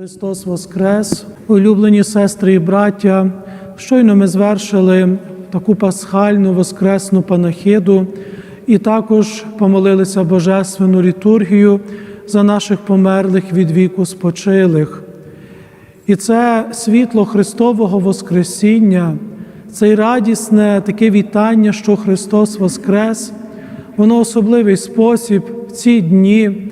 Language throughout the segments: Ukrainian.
Христос Воскрес, улюблені сестри і браття. Щойно ми звершили таку пасхальну воскресну панахиду і також помолилися Божественну літургію за наших померлих від віку спочилих. І це світло Христового Воскресіння, це й радісне таке вітання, що Христос Воскрес, воно особливий спосіб в ці дні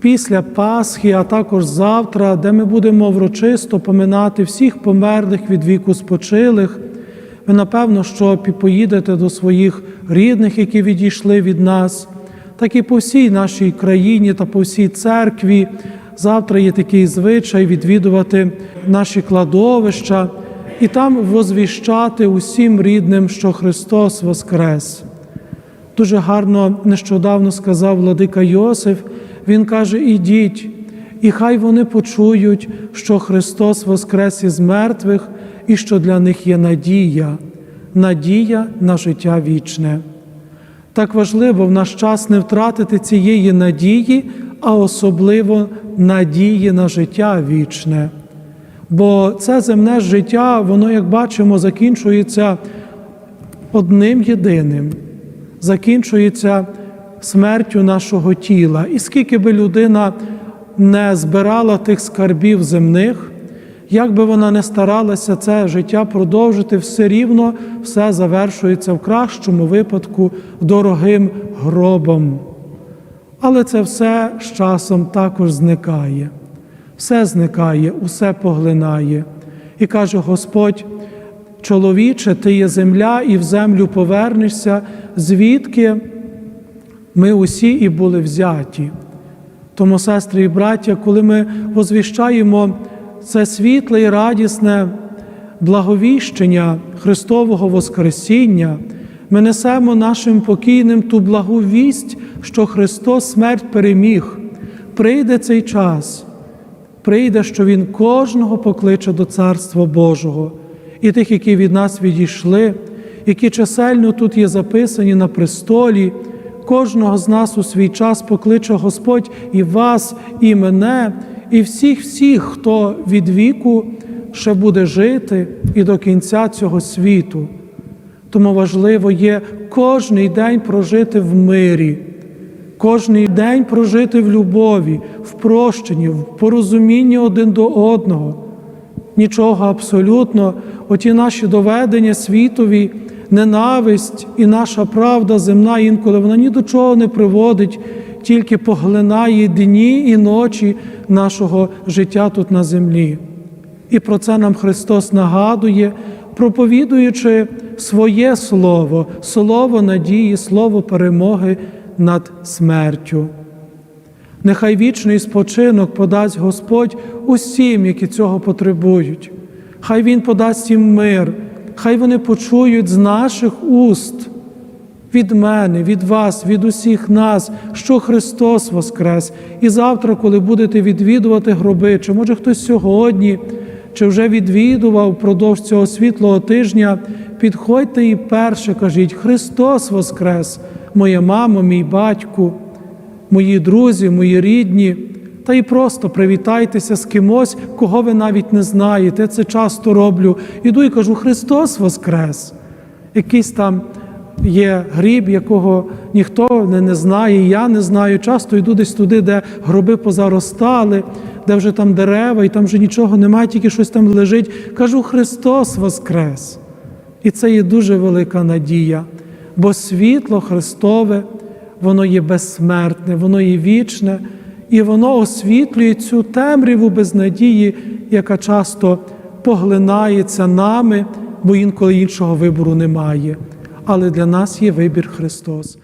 після Пасхи, а також завтра, де ми будемо врочисто поминати всіх померлих від віку спочилих. Ви, напевно, що поїдете до своїх рідних, які відійшли від нас, так і по всій нашій країні та по всій церкві. Завтра є такий звичай відвідувати наші кладовища і там возвіщати усім рідним, що Христос Воскрес. Дуже гарно нещодавно сказав владика Йосиф. Він каже: Ідіть, і хай вони почують, що Христос Воскрес із мертвих і що для них є надія, надія на життя вічне. Так важливо в наш час не втратити цієї надії, а особливо надії на життя вічне. Бо це земне життя, воно, як бачимо, закінчується одним єдиним, закінчується смертю нашого тіла. І скільки би людина не збирала тих скарбів земних, як би вона не старалася це життя продовжити, все рівно все завершується в кращому випадку дорогим гробом. Але це все з часом також зникає. Все зникає, усе поглинає. І каже Господь, чоловіче, ти є земля, і в землю повернешся, звідки ми усі і були взяті. Тому, сестри і браття, коли ми возвіщаємо це світле і радісне благовіщення Христового Воскресіння, ми несемо нашим покійним ту благу вість, що Христос смерть переміг. Прийде цей час, прийде, що Він кожного покличе до Царства Божого, і тих, які від нас відійшли, які чисельно тут є записані на престолі. Кожного з нас у свій час покличе Господь і вас, і мене, і всіх, всіх, хто від віку ще буде жити і до кінця цього світу. Тому важливо є кожний день прожити в мирі, кожний день прожити в любові, в прощенні, в порозумінні один до одного. Нічого абсолютно, оті наші доведення світові ненависть і наша правда земна інколи вона ні до чого не приводить, тільки поглинає дні і ночі нашого життя тут на землі. І про це нам Христос нагадує, проповідуючи своє Слово, слово надії, слово перемоги над смертю. Нехай вічний спочинок подасть Господь усім, які цього потребують. Хай Він подасть їм мир хай вони почують з наших уст, від мене, від вас, від усіх нас, що Христос Воскрес. І завтра, коли будете відвідувати гроби, чи може хтось сьогодні, чи вже відвідував впродовж цього світлого тижня, підходьте і перше кажіть: Христос Воскрес, моя мама, мій батько, мої друзі, мої рідні. Та й просто привітайтеся з кимось, кого ви навіть не знаєте. Це часто роблю. Іду і кажу, Христос Воскрес! Якийсь там є гріб, якого ніхто не, не знає, я не знаю. Часто йду десь туди, де гроби позаростали, де вже там дерева, і там вже нічого немає, тільки щось там лежить. Кажу, Христос Воскрес! І це є дуже велика надія, бо світло Христове, воно є безсмертне, воно є вічне і воно освітлює цю темряву безнадії, яка часто поглинається нами, бо інколи іншого вибору немає. Але для нас є вибір Христос.